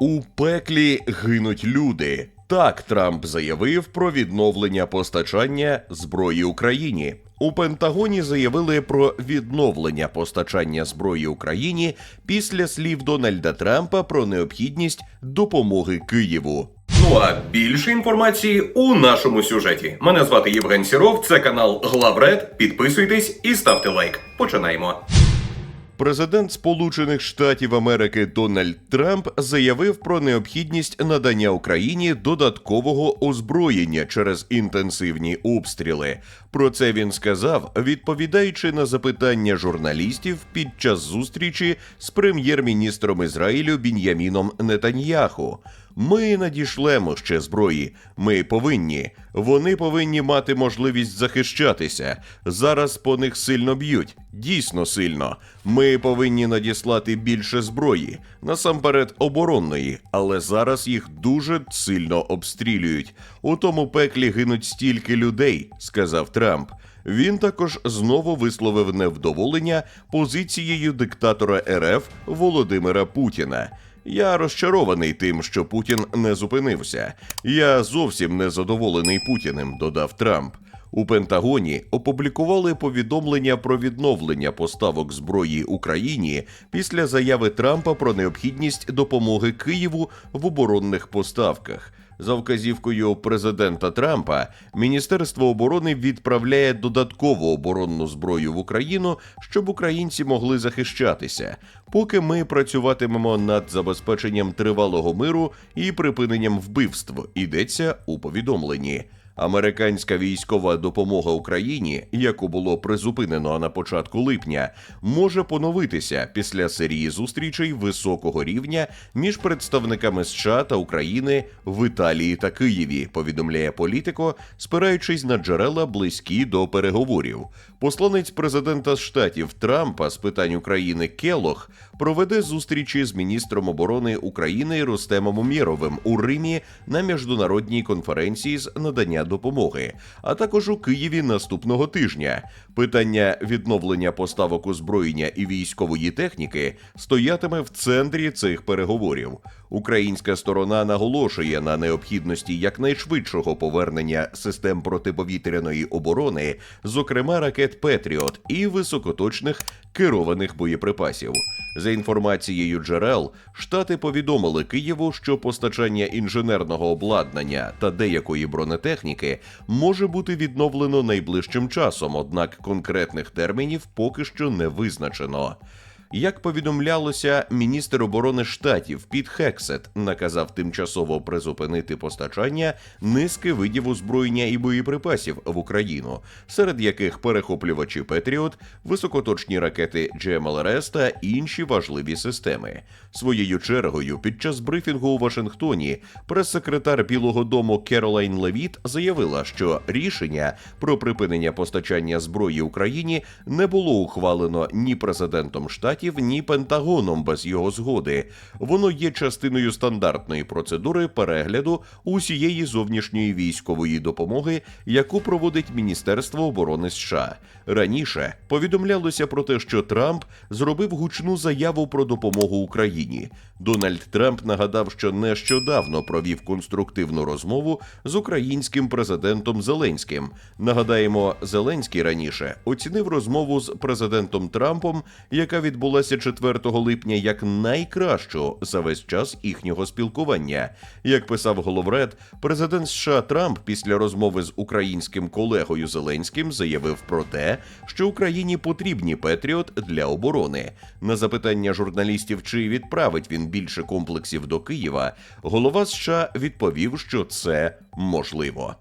У пеклі гинуть люди. Так Трамп заявив про відновлення постачання зброї Україні. У Пентагоні заявили про відновлення постачання зброї Україні після слів Дональда Трампа про необхідність допомоги Києву. Ну а більше інформації у нашому сюжеті. Мене звати Євген Сіров, це канал Главред. Підписуйтесь і ставте лайк. Починаємо. Президент Сполучених Штатів Америки Дональд Трамп заявив про необхідність надання Україні додаткового озброєння через інтенсивні обстріли. Про це він сказав, відповідаючи на запитання журналістів під час зустрічі з прем'єр-міністром Ізраїлю Бін'яміном Нетаньяху. Ми надішлемо ще зброї. Ми повинні. Вони повинні мати можливість захищатися. Зараз по них сильно б'ють. Дійсно сильно. Ми повинні надіслати більше зброї, насамперед оборонної, але зараз їх дуже сильно обстрілюють. У тому пеклі гинуть стільки людей, сказав Трамп. Він також знову висловив невдоволення позицією диктатора РФ Володимира Путіна. Я розчарований тим, що Путін не зупинився. Я зовсім не задоволений Путіним, додав Трамп. У Пентагоні опублікували повідомлення про відновлення поставок зброї Україні після заяви Трампа про необхідність допомоги Києву в оборонних поставках. За вказівкою президента Трампа, Міністерство оборони відправляє додаткову оборонну зброю в Україну, щоб українці могли захищатися. Поки ми працюватимемо над забезпеченням тривалого миру і припиненням вбивств, йдеться у повідомленні. Американська військова допомога Україні, яку було призупинено на початку липня, може поновитися після серії зустрічей високого рівня між представниками США та України в Італії та Києві. Повідомляє політико, спираючись на джерела близькі до переговорів. Посланець президента штатів Трампа з питань України Келох проведе зустрічі з міністром оборони України Рустемом Умєровим у Римі на міжнародній конференції з надання допомоги, а також у Києві наступного тижня. Питання відновлення поставок озброєння і військової техніки стоятиме в центрі цих переговорів. Українська сторона наголошує на необхідності якнайшвидшого повернення систем протиповітряної оборони, зокрема ракет Петріот і високоточних керованих боєприпасів. За інформацією джерел, штати повідомили Києву, що постачання інженерного обладнання та деякої бронетехніки може бути відновлено найближчим часом, однак конкретних термінів поки що не визначено. Як повідомлялося, міністр оборони штатів Піт Хексет наказав тимчасово призупинити постачання низки видів озброєння і боєприпасів в Україну, серед яких перехоплювачі Петріот, високоточні ракети GMLRS та інші важливі системи. Своєю чергою, під час брифінгу у Вашингтоні, прес-секретар Білого Дому Керолайн Левіт заявила, що рішення про припинення постачання зброї Україні не було ухвалено ні президентом штатів, ні Пентагоном без його згоди. Воно є частиною стандартної процедури перегляду усієї зовнішньої військової допомоги, яку проводить Міністерство оборони США. Раніше повідомлялося про те, що Трамп зробив гучну заяву про допомогу Україні. Дональд Трамп нагадав, що нещодавно провів конструктивну розмову з українським президентом Зеленським. Нагадаємо, Зеленський раніше оцінив розмову з президентом Трампом, яка відбулася 4 липня, як найкращу за весь час їхнього спілкування. Як писав Головред, президент США Трамп після розмови з українським колегою Зеленським заявив про те, що Україні потрібні Петріот для оборони. На запитання журналістів, чи відправить він більше комплексів до Києва, голова США відповів, що це можливо.